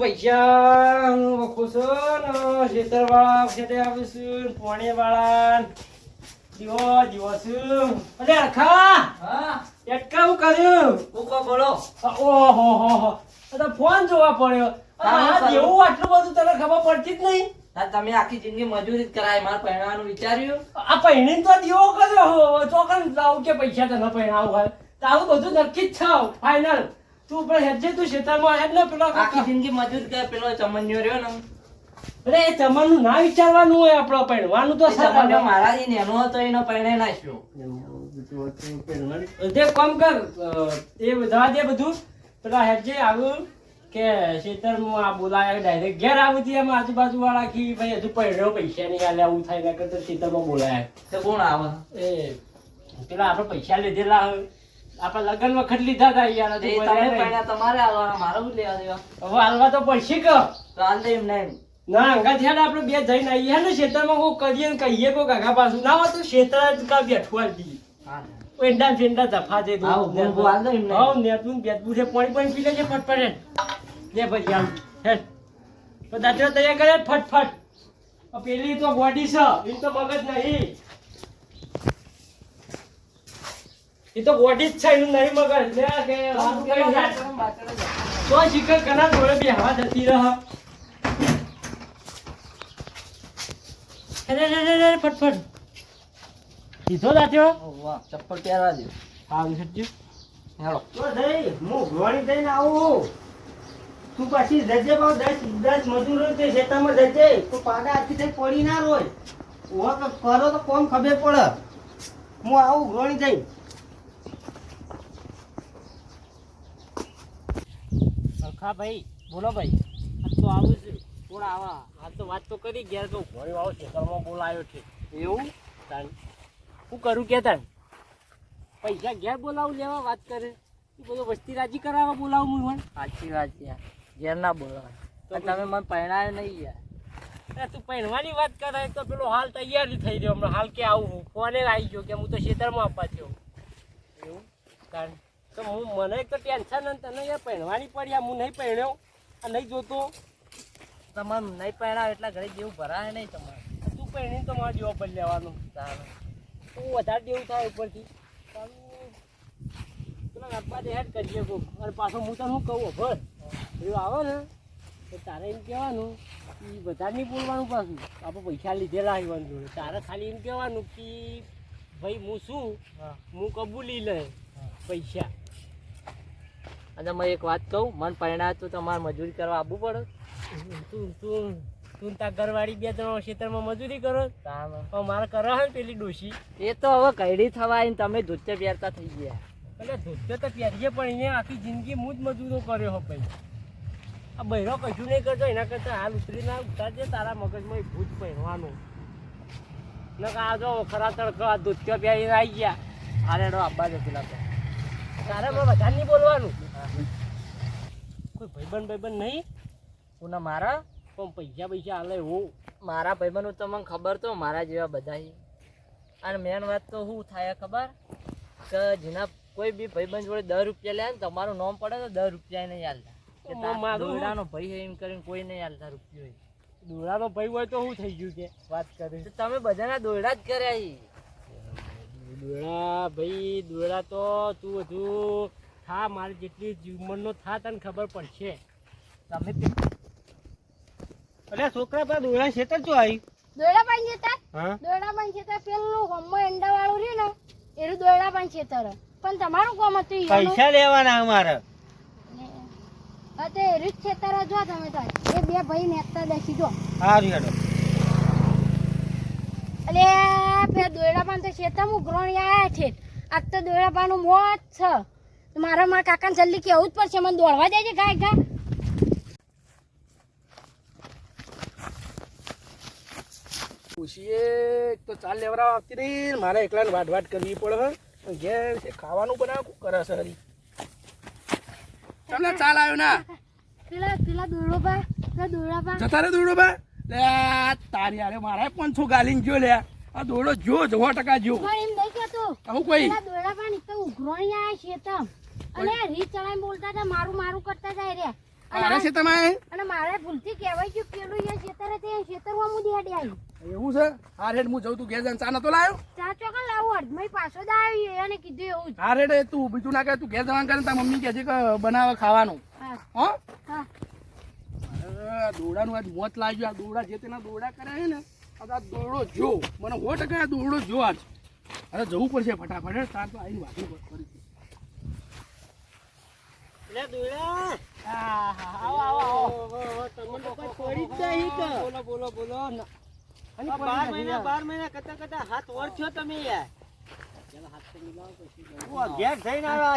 પૈસા વખો ખેતરવાળા ખેતે આવીશું પોણીવાળા દીવો દીવો છું અરે અરખા હા એટલું કર્યું ઉકો બોલો ઓહો હો હો તો ફોન જોવા પડ્યો હા, આ. જેવું આટલું બધું તને ખબર પડતી જ નહીં તમે આખી જિંદગી મજૂરી કરાય મારે પહેરવાનું વિચાર્યું. આ પહેણી તો દીવો કર્યો. હો ચોકન લાવું કે પૈસા તને પહેરાવું હોય. તારું બધું નક્કી જ છાવ ફાઇનલ તું પણ હેજે તું ખેતરમાં હેજ ને પેલો આખી જિંદગી મજૂર કરે પેલો ચમન્યો રહ્યો ને અરે એ ચમનનું ના વિચારવાનું હોય આપણે પૈણવાનું તો ચમન્યો મારાથી નેનો હતો એનો પહેણે નાખ્યો. તે કામ કર એ જવા દે બધું. પેલા હેજે આવું કે ખેતરમાં આ બોલાયા ડાયરેક્ટ ઘેર આવું થી એમ આજુબાજુ વાળા કી ભાઈ હજુ પડ્યો પૈસા નહીં આલે આવું થાય ને કરતા ખેતરમાં બોલાય. તો કોણ આવે? એ પેલા આપણે પૈસા લીધેલા હોય. આપણે લગ્ન વખત લીધા હતા યાર તમે પહેલા તમારે આવવાના મારે શું લેવા દેવા? હવે હાલવા તો પડશે કે. તો હાલ દે એમ. ના અંગા થયા આપણે બે જઈને આવીએ ને ક્ષેત્રમાં કોઈ કરીએ ને કહીએ કાકા પાછું. ના હોય તો ક્ષેત્ર જ કા બેઠું આલી હા. પેંડા ફેંડા જફા છે હાલ દો નેતું બેતું છે પાણી પાણી પી લેજે ફટફટ. લે ભાઈ આમ હે. તો દાંતરો તૈયાર કરે ફટફટ. પેલી તો બોડી છે. એ તો મગજ નહીં. એ તો બોડી જ છે એનું નહીં મગજ. લે કે વાતું કરી. હેડ. તો શિખર કના જોડે બી હવા જતી રહ. હેડ, હેડ, ફટફટ કીધો દાંતરો ઓ વાહ, ચપ્પલ પહેરવા દે. હા હેલો. તો જઈ હું ઘોડી થઈને આવું. તું પછી જજે ભાવ દસ દસ મજૂરો તે ખેતરમાં જજે. તો પાડા આથી થઈ પડી ના રોય. ઓ તો કરો તો કોમ ખબર પડે. હું આવું ઘોડી થઈ સરખા ભાઈ બોલો ભાઈ. આ તો આવું છે થોડા આવા. આ તો વાત તો કરી ઘેર તો ઘોડી વાળો ખેતરમાં બોલાયો છે. એવું? તાણ શું કરું કે તાણ પૈસા ઘેર બોલાવું લેવા વાત કરે. એ બધો વસ્તી રાજી કરાવવા બોલાવું હું મને સાચી વાત છે ઘેર ના બોલાય તો તમે મને પહેણાયો નહીં યાર. તું પહેરવાની વાત કરે તો પેલો હાલ તૈયાર થઈ રહ્યો. હમણાં હાલ કે આવું હું. ફોને આવી ગયો કે હું તો ખેતરમાં આપવા થયો. એવું? કારણ તો હું મને એક તો ટેન્શન ને તને યાર પહેરવાની પડી હું નહીં પહેર્યો આ નહીં જોતો. તમારું નહીં પહેણાવ એટલા ઘરે જેવું ભરાય નહીં તમારે. તું પહેરીને તો મારા જેવો પર લેવાનું. તારે તો વધારે જેવું થાય ઉપરથી. પેલા આપવા દે હેડ કરીએ કોક. અને પાછો હું તને શું કહું ભર એવું આવે ને તો તારે એમ કહેવાનું કે વધારે નહીં બોલવાનું પાછું. આપણે પૈસા લીધેલા આવવાનું જોડે. તારે ખાલી એમ કહેવાનું કે ભાઈ હું શું હા. હું કબૂલી લે પૈસા. અને મેં એક વાત કહું મન પહેણાય તો તમારે મજૂરી કરવા આવવું પડે. તું તું તું તાર ઘરવાળી બે ત્રણ ખેતરમાં મજૂરી કરો. પણ મારે કરવા હે પેલી ડોશી. એ તો હવે કઈડી થવા આવીને તમે ધોતે પહેરતા થઈ ગયા. એટલે ધોતે તો પહેરીએ પણ અહીંયા આખી જિંદગી હું જ મજૂરો કર્યો હો ભાઈ. આ બહેરો કશું નહીં કરતો એના કરતાં હાલ ઉતરીને ઉતારજે તારા મગજમાં એ ભૂત પહેરવાનું. નકર આ જો ખરા તડકો આ ધોતિયો પહેરીને આવી ગયા. આરેડો આબ્બા જતી લાગતો તારે મેં વધારે નહીં બોલવાનું. કોઈ ભાઈબંધ ભાઈબંધ નહીં? પુના મારા? પણ પૈસા પૈસા હાલે હું. મારા ભાઈબંધો તમને ખબર તો મારા જેવા બધા અને મેન વાત તો શું થાય ખબર? કે જેના કોઈ બી ભાઈબંધ જોડે દસ રૂપિયા લે ને તમારું નામ પડે તો દસ રૂપિયા નહીં હાલતા મારું- ભાઈ હોય એમ કરીને કોઈ નહીં હાલતા રૂપિયો દોરાનો ભાઈ હોય તો શું થઈ ગયું કે? વાત કરી. તમે બધાના દોરડા જ કર્યા. દોડા ભાઈ દોડા તો તું હજુ થા મારે જેટલી ઉંમરનો થા તને ખબર પડશે. તમે અલ્યા છોકરા પર દોડા ખેતર શું આવી દોડા પાણી છેતર દોડા પાણી છેતર પેલું હોમમાં એંડા વાળું રહ્યું ને એનું દોડા પાણી છેતર પણ તમારું કામ હતું. પૈસા લેવાના અમારે. અતે રીત છેતર જો તમે તો. એ બે ભાઈ નેતા બેસી જો. સારું હેડો. અલે પે દોડા પાન તો છેતર હું ગ્રોણ આયા છે. આજ તો દોડા પાનું મોત છે. તો મારે મારા કાકાને જલ્દી કેવું જ પડશે મને દોડવા દેજે ગાય ગા. ખુશીએ તો ચાલ લેવરા આવતી રહી મારે એકલાને વાટ વાટ કરવી પડે ઘેર છે ખાવાનું બનાવ કરે છે હરી? તમને ચાલ આવ્યો ના. પેલા પેલા દોડો બા પેલા દોયડા પા જતા રે દોડો બા. લે તારી આરે મારે પાંચસો ગાલીન ગયો લે. આ દોડો જો સો ટકા જો. એમ નહીં કેતો હું કોઈ? દોડા પાન તો ઉઘરોણી આયા છે તમ. અને રીત ચડાઈને બોલતા હતા મારું મારું કરતા જાય રે અરે છે તમે અને મારે ભૂલથી કહેવાય ગયું પેલું એ ખેતર તે ખેતરમાં હું દેડે આવી. એવું છે? આ રેડ હું જઉં તું ઘેર જઈને ચા નતો લાવ્યો ચા ચોકન લાવું અડધમાઈ પાછો જ આવ્યો એને કીધું એવું જ. હા રેડ તું બીજું ના કહે તું ઘેર જવાનું કરે તાર મમ્મી કહે છે કે બનાવે ખાવાનું. હા. હો? દોડાનું આજ મોત લાગ્યું આ દોડા જે તેના દોડા કરે છે ને આ આ દોડો જો. મને સો ટકા દોડો જો આજ. અરે જવું પડશે ફટાફટ હે, તાર તો આવીને પડી ગયું. લે દોડા હા હા આવો આવો આવો. તમને તો કોઈ છોડી જ નહીં કે. બોલો બોલો બોલો. અને બાર મહિના બાર મહિના કરતા કરતા હાથ છો તમે યાર.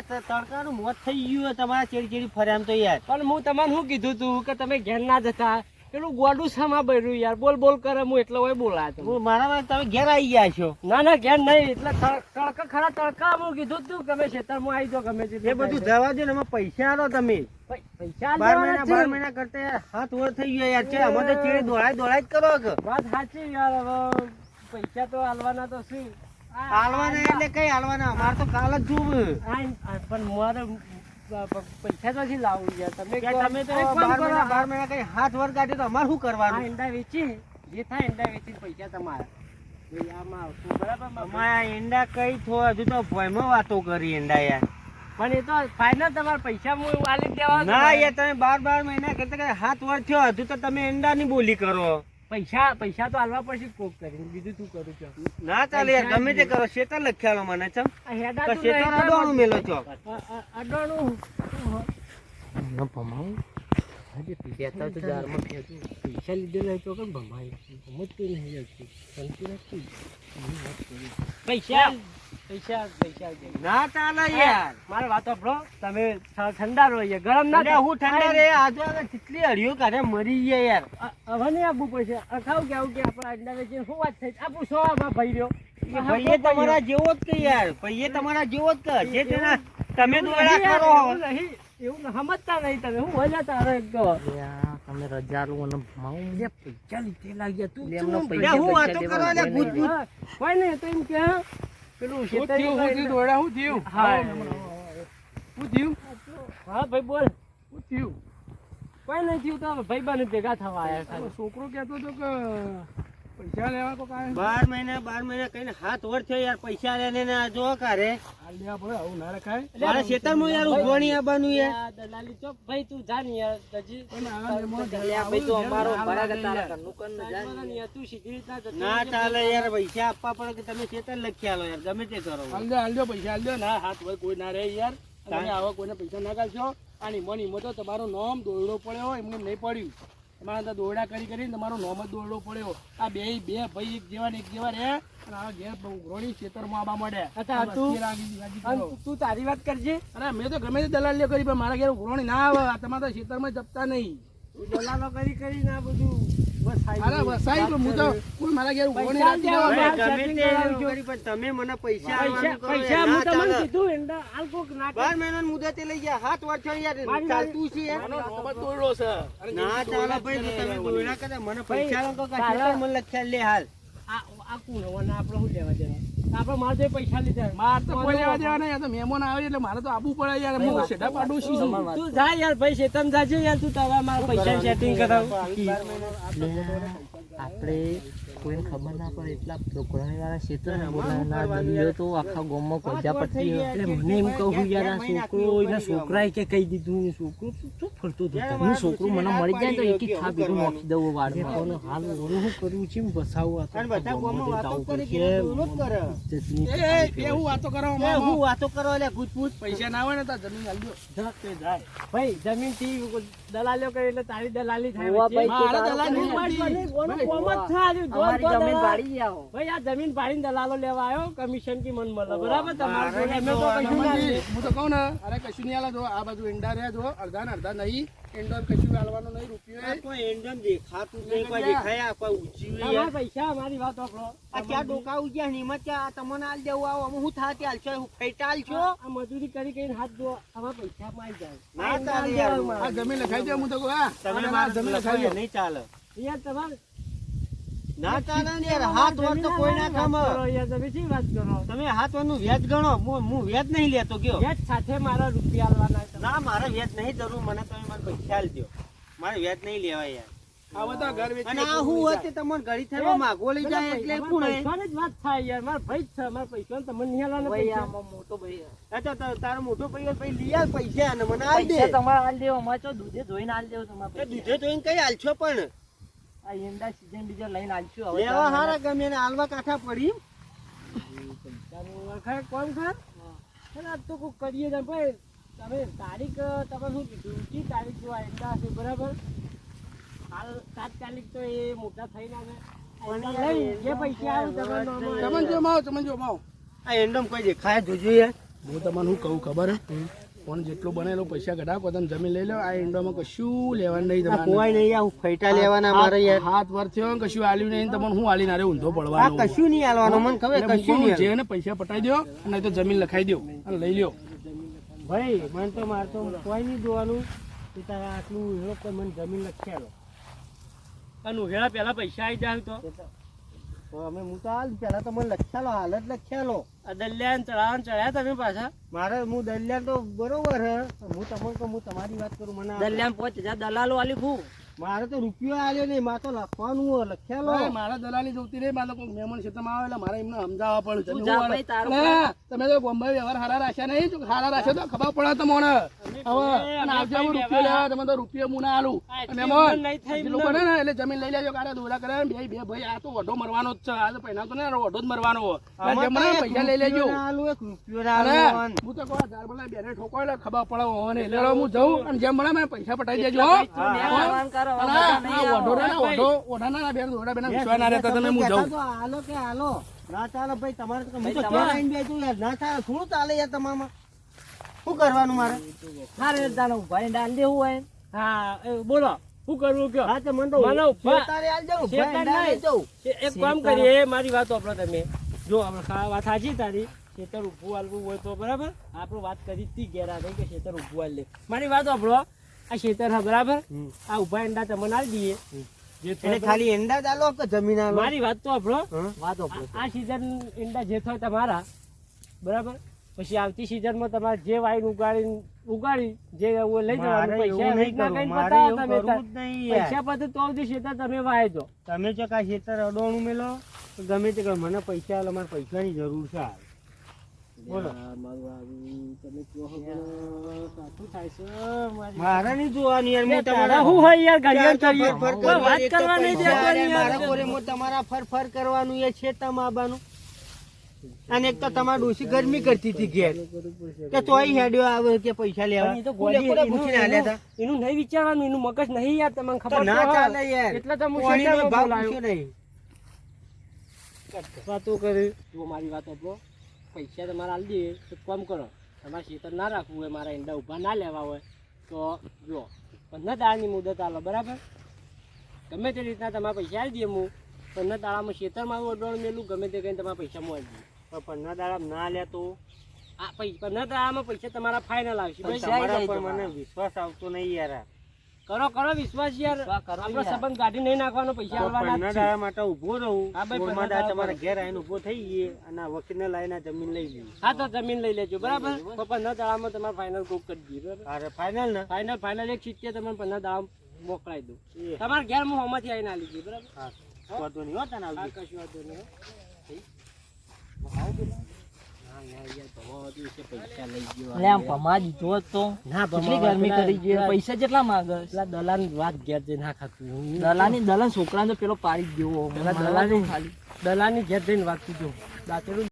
તડકાનું મોત થઈ ગયું તમારા ચેડી ચેડી ફર્યા તો યાર. પણ હું તમને શું કીધું તું કે તમે ઘેર ના જતા? પેલું ગોડું સામા બર્યું યાર. બોલ બોલ કરે હું એટલે હોય બોલાય મારા તમે ઘેર આવી ગયા છો? ના ના ઘેર નહીં. એટલે તડકા ખરા તડકા હું કીધું તું ગમે ખેતરમાં આવી જાઓ ગમે તે એ બધું જવા દે ને એમાં પૈસા આલો તમે. પૈસા બાર મહિના બાર મહિના કરતા હાથ વર થઈ ગયા યાર. છે અમે તો ચેડી દોડાય દોડાય જ કરો કે. વાત સાચી યાર હવે પૈસા તો હાલવાના તો શું? હાલવાના એટલે કઈ હાલવાના અમારે તો કાલ જ જોવું. પણ મારે પૈસા તો નથી લાવું યાર. તમે તમે તો બાર મહિના બાર મહિના કઈ હાથ વર કાઢે તો અમારે શું કરવાનું? ઈંડા વેચી જે થાય ઈંડા વેચી પૈસા તમારા? અમારા ઈંડા કઈ થો હજુ તો ભયમાં વાતો કરી ઈંડા યાર. પણ એ તો ફાઇનલ તમારા પૈસા હું આલી દેવા ના યાર તમે બાર બાર મહિના કરતા કરતા હાથ વર થયો હજુ તો તમે ઈંડાની બોલી કરો. પૈસા પૈસા તો આલવા પડશે કોક કરીને. બીજું તું કરું છો. ના ચાલે યાર ગમે તે કરો શેતા લખ્યાલો મને ચમ. આ હેડા તો તું શેતર નહીં અડવાનું મેલો છો આ- આ- પૈસા લીધેલા તો કેમ ભમાય સમજતું નહીં હજુ. સમજતું નથી. પૈસા પૈસા પૈસા ના ચાલે યાર. મારી વાત સાંભળો. તમે ઠંડા રહો યાર. ગરમ ના અરે હું ઠંડા રે આજે હવે કેટલી અડીઓ કાઢે મરી ગયા યાર. હવે નહીં આપવું પડશે. અખાવ કે આવું કે આપણા અંડા વેચીને શું વાત થઈ આમાં ભાઈ રહ્યો. ભાઈએ તમારા જેવો જ કે યાર. ભાઈએ તમારા જેવો જ કે જે તેના તમે દોડા કરો નહીં એવું સમજતા નહીં તમે. હું હોય તારે તમે રજા લો અને લે, પૈસા લીધે લાગ્યા તું એમનો પૈસા હું વાતો કરવા લે ભૂત ભૂત કોઈ નહીં તો એમ કે પેલું શેતરી હું દોડા, હું થયું? હા હું થયું? હા ભાઈ બોલ. હું થયું? કોઈ નહીં જીવ તો ભાઈ બાને ભેગા થવા આયા છોકરો કહેતો હતો કે પૈસા લેવા કોક કાય બાર મહિના બાર મહિના કઈને હાથ વર થયો યાર પૈસા લેને ને આ જો કારે હાલ લેવા આવું ના રખાય. મારા ખેતરમાં યાર ઉભોણી આવવાનું યાર દલાલી ચોક ભાઈ તું જા યાર હજી પણ આ એમાં ભાઈ તું અમારો ભરા તારા યાર. ઘરનું કર ને જા ને યાર. તું સીધી રીતના ના ચાલે યાર પૈસા આપવા પડે કે તમે ખેતર લખી આલો યાર ગમે તે કરો પૈસા હાલ ના, હાથ વય કોઈ ના રહે યાર. તમે આવા કોઈને પૈસા ના કાઢશો. આ નિમો નિમો તો તમારું નામ દોરડો પડ્યો એમને નહીં પડ્યું તમારા અંદર દોરડા કરી કરીને તમારો નોમ જ દોરડો પડ્યો. આ બે બે ભાઈ એક જેવા ને એક જેવા રહે અને આ ઘેર ઉઘરોણી ખેતરમાં આવવા મળે અચ્છા, તું- તારી વાત કરજે. અરે મેં તો ગમે તે દલાલીઓ કરી પણ મારા ઘેર ઉઘરોણી ના આવે. તમારા તમારા ખેતરમાં જપતા નહીં. દલાલો કરી કરી ના બધું. તમે મને પૈસા પૈસા આલવાનું કરો પૈસા યાર. હું તમને કીધું એંડા હાલ ના બાર મહિના મુદતે લઈ ગયા હાથ વાર છો યાર ચાલતું છે. ના ચાલે ભાઈ તમે કરે મને પૈસા મને લખ્યા લે હાલ. આ આ કોણ હવે શું લેવા દેવા? આપણે મારે તો પૈસા લીધા માર તો કોઈ લેવા દેવા નહીં. તો મહેમાન આવે એટલે મારે તો આવવું પડે યાર. હું સેટા પાડું છું. તું જા યાર ભાઈ શેતમ જાજે યાર. તું તારા મારા પૈસા સેટિંગ કરાવ. આપણે કોઈને ખબર ના પડે એટલા પ્રોગ્રામી વાળા ક્ષેત્ર દલીલો તો આખા ગામમાં કોજા પડતી એટલે મને એમ કહું યાર આ છોકરો એના છોકરાએ કે કહી દીધું છોકરો શું ફરતો હતો? હું છોકરું મને મળી જાય તો એક એક થા બીજું નાખી દઉં વાળમાં હાલ ઓનું શું કરવું છે? બસાવું આ તો. બધા ગામમાં વાતો કરે એ એ, એ હું વાતો કરો એ હું વાતો કરવા લે ભૂત ભૂત. પૈસા ના હોય ને તો જમીન હાલજો જાય. ભાઈ જમીનથી દલાલીઓ કરી એટલે તારી દલાલી થાય દલાલી કોમ જ નથી. કોનું કોમ જ થાય. જો અમારી તો જમીન. ભાડી આવો. ભાઈ આ જમીન ભાડીને દલાલો લેવા આવ્યો કમિશન કી મન મળે. બરાબર? તમારે અમે તો કશું ના હું તો કહું ને અરે કશું નહીં આલા જો આ બાજુ ઈંડા રહ્યા જો અડધા ને અડધા નહીં. ઈંડો કશું આલવાનો નહીં રૂપિયો આ કોઈ એન્ડમ દેખાતું નહીં કોઈ દેખાય કોઈ ઊંચી હોય તમારા પૈસા અમારી વાત સાંભળો. આ ક્યાં ડોકા ઉગ્યા ને એમાં ત્યાં તમને આલ દેવું આવો અમે હું થાતી છો હું ફૈટા છો. આ મજૂરી કરી કરીને હાથ દો અમારા પૈસા માં જાય. ના ચાલે આ જમીન લખાઈ દે હું તો આ તમે મારા જમીન લખાઈ દે નહીં ચાલે. યાર તમારે ના ચાલે યાર હાથ વાર તો કોઈ ના કામ. તમે શી વાત કરો? તમે હાથ વારનું વ્યાજ ગણો. હું હું વ્યાજ નહીં લેતો કયો? વ્યાજ સાથે મારા રૂપિયા આલવાના ના મારે વ્યાજ નહીં જરૂર. મને તમે મને પૈસા આલ દો મારે વ્યાજ નહીં લેવાય યાર. આ બધા ઘર વેચી અને આ હું હોય તમને ઘડી થયો માગો લઈ જાય એટલે કોણ પૈસાની જ વાત થાય યાર. મારા ભાઈ છે મારા પૈસા. તમને નહીં પૈસા. મોટો ભાઈ આ તારો- તારો મોટો ભાઈ ભાઈ લઈ આલ પૈસા અને મને આલ દે. તમારે આલ દેવો. અમારે તો દૂધે જોઈને આલ દેવો તમારે દૂધે જોઈને કઈ આલશો પણ? આ ઈંડા સીઝન બીજો લઈને આલશું હવે લેવા હારા ગમે ને આલવા કાઠા પડી. વખાણ કોણ ખર અને આ તો કોઈ કરીએ ને ભાઈ તમે તારીખ તમે શું કીધું? ઊંચી તારીખ જો એંડા હશે બરાબર? હાલ તાત્કાલિક તો એ મોટા થઈ ના જે પૈસા આવે તમને જો માવો તમને જો માવો. આ એન્ડમ કોઈ દેખાય જોજો યાર. હું તમને શું કહું ખબર હે? પણ જેટલું બને એટલું પૈસા કઢાવો તમે જમીન લઈ લો. આ ઇન્ડોમાં કશું લેવાનું નહીં તમારે. કોઈ નહીં આ ફૈટા લેવાના મારે યાર. હાથ વાર થયો કશું આલ્યું નહીં તમને હું આલીને આરે ઊંધો આ કશું નહીં આલવાનો મને ખબર કશું નહીં જેને પૈસા પટાઈ દો અને તો જમીન લખાઈ દો અને લઈ લ્યો. ભાઈ મને તો મારે તો કોઈ નહીં જોવાનું. કે તારે આટલું મને જમીન લખ્યાલો અને હેળા પહેલા પૈસા આવી જાય તો. અમે હું તો હાલ પેલા તો મને લખ્યાલો હાલ જ લખ્યાલો આ દલ્યાન ચડાવવાનું ચડ્યા તમે પાછા? મારે હું દલિયાન તો બરોબર હે હું તમને હું તમારી વાત કરું મને આ- પહોંચ જા હજાર દલાલો આલી ફૂ મારે તો રૂપિયો આવ્યો નહીં મારે તો લખવાનું લખેલો. મારા દલાલી જોતી રહી મારે કોઈ મહેમાન ક્ષેત્રમાં આવે એટલે મારે એમને સમજાવવા પડે. તમે તો બોમ્બે વ્યવહાર હારા રાખ્યા નહીં હારા રાખ્યો તો ખબર પડે તમને. હવે આવજો હું રૂપિયો લેવા તમે તો રૂપિયો હું ના આલું મહેમાન, ને એટલે જમીન લઈ લેજો કારે દોરા કરે બે બે ભાઈ આ તો વઢો મરવાનો જ છે આ તો પહેલા તો ને વઢો જ મરવાનો તો મને પૈસા લઈ લેજો. હું તો કહું ધાર બોલા બેને ઠોકો એટલે ખબર પડે એટલે હું જઉં અને જેમ મળે મને પૈસા પટાઈ દેજો હાલો કે હાલો. ના ચાલે ભાઈ તમારે ના ચાલે થોડું ચાલે યાર શું કરવાનું મારે? તારે ઊભા દેવું હોય હા. બોલો શું કરવું કયો? હા તો મને ઉભા- એક કામ કરીએ મારી વાત વાપરો તમે. જો આપણે વાત સાચી તારી. ખેતર ઊભું હાલવું હોય તો બરાબર. આપણે વાત કરી તી ઘેર આવી કે ખેતર ઊભું હાલ લે. મારી વાત વાપરો આ ખેતર હા બરાબર? આ ઊભા એંડા તમને આવી દઈએ. એટલે ખાલી એંડા ચાલો કે જમીન આલો? મારી વાત તો આપણો વાત આ- સીઝન એંડા જે થાય તમારા બરાબર? પછી આવતી સિઝનમાં તમારે જે વાઈન ઉગાડી ઉગાડી જે લઈ જવાનું પૈસા તમે. પૈસા પછી તો ખેતર તમે વાય દો. તમે જો કાંઈ ખેતર અડોણું મેલો તો ગમે તે. મને પૈસા આલો મારે પૈસાની જરૂર છે મારી મારે નહીં જોવાનું યાર હું તમારા શું હોય યાર ગાડીઓ કરીએ. ફર ફર કોઈ કરવાનું, વાત એક તો કરવા નહીં પૈસા દેવાની આલે, યાર. મારા કોરે મોં તમારા ફર ફર કરવાનું એ છે તમાબાનું અને એક તો તમારી ડોશી ગરમી કરતી હતી ઘેર. કે તોય હેડ્યો આવે કે પૈસા લેવા. એનું- નહીં વિચારવાનું એનું મગજ નહીં યાર તમને ખબર ના ચાલે યાર. એટલે તો હું ભાવ નહીં. વાતો કરી. મારી વાત આપો પૈસા તમારે આલી દઈએ તો કામ કરો. તમારે ખેતર ના રાખવું હોય મારા ઈંડા ઊભા ના લેવા હોય તો જો પંદર દાડાની મુદત આલો બરાબર? ગમે તે રીતના તમારે પૈસા આવી દઈએ હું પંદર દાડામાં ખેતરમાં અડવાનું મેલું ગમે તે કહીને તમારા પૈસા મળી દઈએ. પણ પંદર દાડા ના લે તો? આ પંદર દાડામાં પૈસા તમારા ફાઇનલ આવશે. મને વિશ્વાસ આવતો નહીં યાર કરો કરો વિશ્વાસ યાર. આપણો સંબંધ કાઢી નહીં નાખવાનો પૈસા આવવાના છે. માટે ઊભો રહું. હા ભાઈ, દાડા તમારા ઘેર આવીને ઊભો થઈ ગઈએ અને આ વકીલને લાવીને જમીન લઈ લઈએ હા તો જમીન લઈ લેજો. બરાબર? તો પંદર દાડામાં તમારે ફાઇનલ કોક કરી બરાબર? અરે ફાઇનલ ને? ફાઇનલ ફાઇનલ એક સિત્તેર તમને પંદર દાડા મોકલાઈ દઉં. તમારા ઘેર હું હોમાંથી આવીને આવી દઈએ બરાબર? હા વાંધો નહીં હો તને આવજો. કશું વાંધો નહીં હો. ના, આમ ભમા દીધો તો. ના કેટલી ગરમી કરી ગયો પૈસા જેટલા માંગે પેલા દલાલ વાત ઘેર જઈને ના ખાતું. દલાની દલાન છોકરાને પેલો પાડી જ દેવો. દલાની ખાલી. દલાની ઘેર જઈને વાત કીધું. દાંતેડું